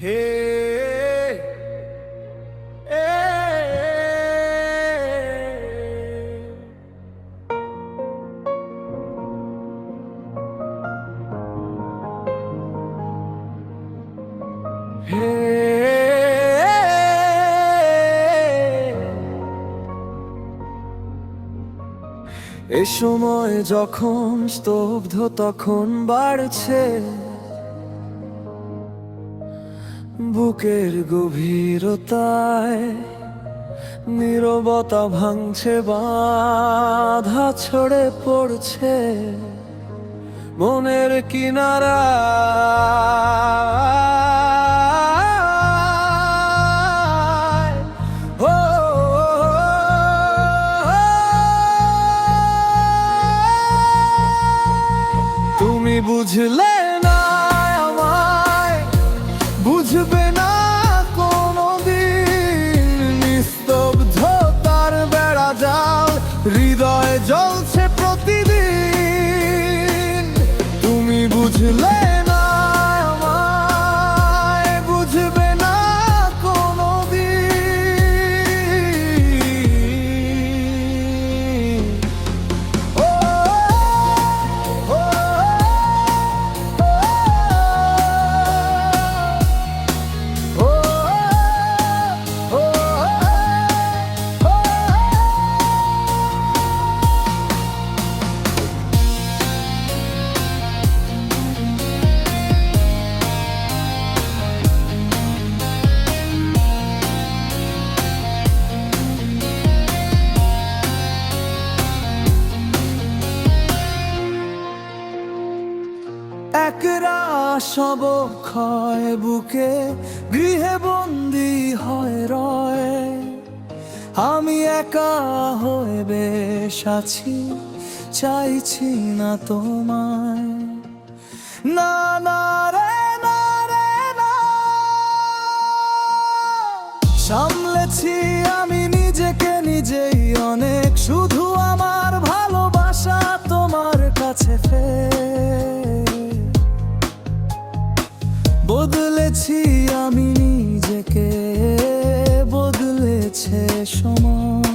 হে এ সময় যখন স্তব্ধ তখন বাড়ছে। বুকের গভীরতায় নীরবতা ভাঙছে বাধা ছড়ে পড়ছে মনের কিনারা তুমি বুঝলে একরা সব ক্ষয় বুকে, গৃহে বন্দি হয় রয়। আমি একা হয়ে বেশ আছি, চাইছি না তোমায়। না বদলেছি আমি নিজেকে। বদলেছে সময়।